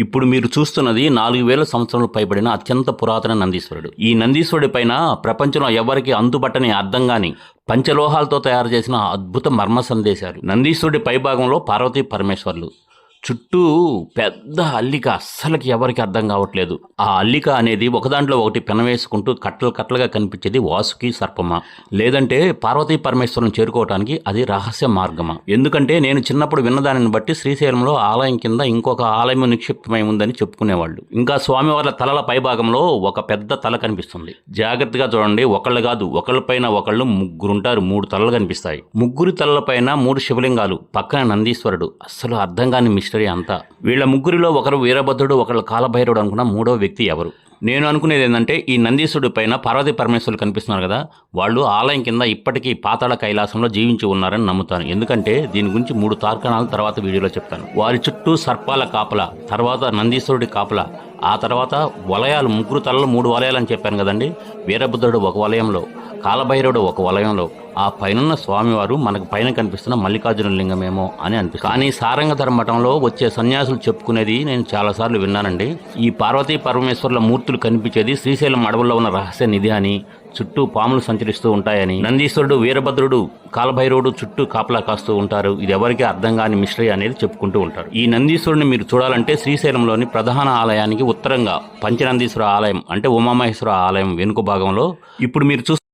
ఇప్పుడు మీరు చూస్తున్నది నాలుగు వేల సంవత్సరాలు పైబడిన అత్యంత పురాతన నందీశ్వరుడు. ఈ నందీశ్వరుడి పైన ప్రపంచంలో ఎవరికి అందుబట్టని అర్థంగాని పంచలోహాలతో తయారు చేసిన అద్భుత మర్మ సందేశాలు నందీశ్వరుడి పైభాగంలో పార్వతీ పరమేశ్వర్లు. చుట్టూ పెద్ద అల్లిక. అస్సలకి ఎవరికి అర్థం కావట్లేదు. ఆ అల్లిక అనేది ఒకదాంట్లో ఒకటి పెనవేసుకుంటూ కట్టలు కట్టలుగా కనిపించేది వాసుకి సర్పమ. లేదంటే పార్వతీ పరమేశ్వరం చేరుకోవటానికి అది రహస్య మార్గమా. ఎందుకంటే నేను చిన్నప్పుడు విన్నదానిని బట్టి శ్రీశైలంలో ఆలయం కింద ఇంకొక ఆలయం నిక్షిప్తమై ఉందని చెప్పుకునేవాళ్ళు. ఇంకా స్వామివార్ల తలల పైభాగంలో ఒక పెద్ద తల కనిపిస్తుంది. జాగ్రత్తగా చూడండి. ఒకళ్ళు కాదు ఒకళ్ళపైన ఒకళ్ళు ముగ్గురుంటారు. మూడు తలలు కనిపిస్తాయి. ముగ్గురు తలలపైన మూడు శివలింగాలు. పక్కన నందీశ్వరుడు. అస్సలు అర్థం కాని మిస్టరీ అంతా. వీళ్ళ ముగ్గురిలో ఒకరు వీరభద్రుడు ఒకరు కాలభైరవుడు అనుకున్న మూడో వ్యక్తి ఎవరు? నేను అనుకునేది ఏంటంటే ఈ నందీశుడి పైన పార్వతి పరమేశ్వరులు కనిపిస్తున్నారు కదా వాళ్ళు ఆలయం కింద ఇప్పటికీ పాతాళ కైలాసంలో జీవించి ఉన్నారని నమ్ముతాను. ఎందుకంటే దీని గురించి మూడు తార్కణాలు తర్వాత వీడియోలో చెప్తాను. వారి చుట్టూ సర్పాల కాపల తర్వాత నందీశ్వరుడి కాపల ఆ తర్వాత వలయాలు ముగ్గురు తలలు మూడు వలయాలు అని చెప్పాను కదండి. వీరభద్రుడు ఒక వలయంలో కాలభైరవుడు ఒక వలయంలో ఆ పైనున్న స్వామివారు మనకు పైన కనిపిస్తున్న మల్లికార్జున లింగమేమో అని అనిపిస్తుంది. కానీ సారంగధర మఠంలో వచ్చే సన్యాసులు చెప్పుకునేది నేను చాలాసార్లు విన్నానండి. ఈ పార్వతీ పరమేశ్వరుల మూర్తులు కనిపించేది శ్రీశైలం అడవుల్లో ఉన్న రహస్య నిధి అని చుట్టూ పాములు సంచరిస్తూ ఉంటాయని నందీశ్వరుడు వీరభద్రుడు కాలభైరవుడు చుట్టూ కాపలా కాస్తూ ఉంటారు. ఇది ఎవరికి అర్థం కాని మిశ్రయ అనేది చెప్పుకుంటూ ఉంటారు. ఈ నందీశ్వరుని మీరు చూడాలంటే శ్రీశైలంలోని ప్రధాన ఆలయానికి ఉత్తరంగా పంచనందీశ్వర ఆలయం అంటే ఉమామహేశ్వర ఆలయం వెనుక భాగంలో. ఇప్పుడు మీరు చూస్తే